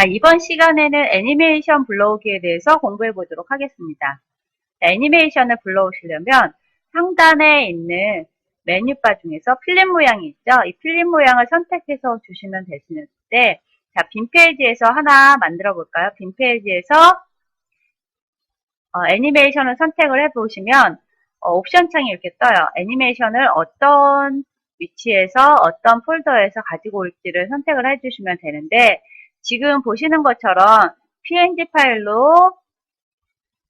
자, 이번 시간에는 애니메이션 불러오기에 대해서 공부해 보도록 하겠습니다. 자, 애니메이션을 불러오시려면 상단에 있는 메뉴바 중에서 필름 모양이 있죠? 이 필름 모양을 선택해서 주시면 되시는데, 자, 빈 페이지에서 하나 만들어 볼까요? 빈 페이지에서 어, 애니메이션을 선택을 해 보시면 어, 옵션 창이 이렇게 떠요. 애니메이션을 어떤 위치에서 어떤 폴더에서 가지고 올지를 선택을 해주시면 되는데 지금 보시는 것처럼 png 파일로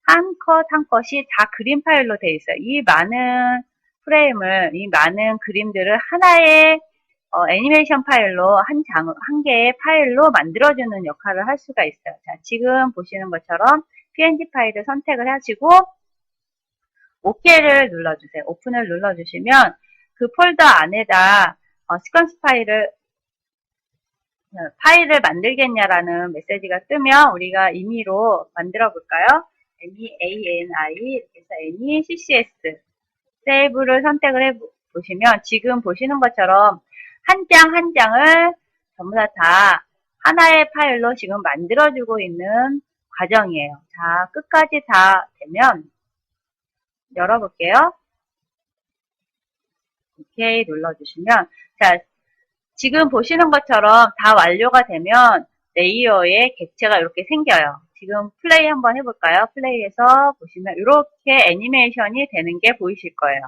한 컷 한 컷이 다 그림 파일로 되어 있어요. 이 많은 프레임을, 이 많은 그림들을 하나의 어, 애니메이션 파일로 한 장, 한 개의 파일로 만들어주는 역할을 할 수가 있어요. 자, 지금 보시는 것처럼 png 파일을 선택을 하시고 OK를 눌러주세요. 오픈을 눌러주시면 그 폴더 안에다 어, 시퀀스 파일을 어, 파일을 만들겠냐라는 메시지가 뜨면 우리가 임의로 만들어 볼까요? MEANI 이렇게 해서 ANI CCS 세이브를 선택을 해 보시면 지금 보시는 것처럼 한장한 장을 전부 다, 다 하나의 파일로 지금 만들어주고 있는 과정이에요. 자, 끝까지 다 되면 열어볼게요. 오케이 눌러주시면 자 지금 보시는 것처럼 다 완료가 되면 레이어에 객체가 이렇게 생겨요. 지금 플레이 한번 해볼까요? 플레이에서 보시면 이렇게 애니메이션이 되는 게 보이실 거예요.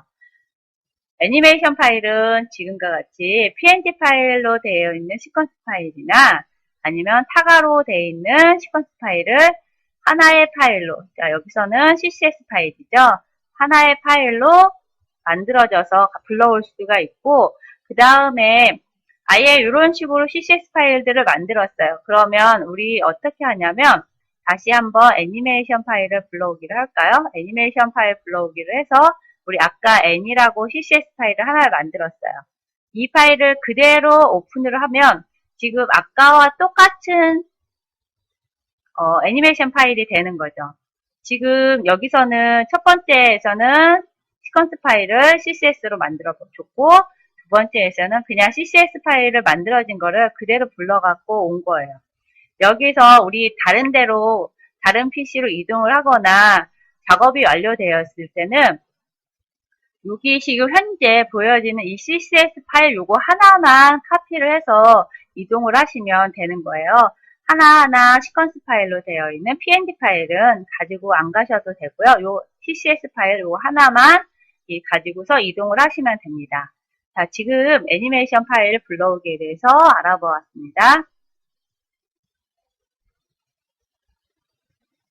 애니메이션 파일은 지금과 같이 png 파일로 되어 있는 시퀀스 파일이나 아니면 타가로 되어 있는 시퀀스 파일을 하나의 파일로 자 여기서는 CSS 파일이죠. 하나의 파일로 만들어져서 불러올 수가 있고 그 다음에 아예 이런 식으로 CSS 파일들을 만들었어요. 그러면 우리 어떻게 하냐면 다시 한번 애니메이션 파일을 불러오기를 할까요? 애니메이션 파일 불러오기를 해서 우리 아까 N이라고 CSS 파일을 하나를 만들었어요. 이 파일을 그대로 오픈을 하면 지금 아까와 똑같은 어, 애니메이션 파일이 되는 거죠. 지금 여기서는 첫 번째에서는 시퀀스 파일을 CSS로 만들어 줬고 두 번째에서는 그냥 CSS 파일을 만들어진 거를 그대로 불러갖고 온 거예요. 여기서 우리 다른 데로 다른 PC로 이동을 하거나 작업이 완료되었을 때는 여기 지금 현재 보여지는 이 CSS 파일 요거 하나만 카피를 해서 이동을 하시면 되는 거예요. 하나하나 시퀀스 파일로 되어 있는 png 파일은 가지고 안 가셔도 되고요. 요 CSS 파일 요거 하나만 가지고서 이동을 하시면 됩니다. 자, 지금 애니메이션 파일을 불러오기에 대해서 알아보았습니다.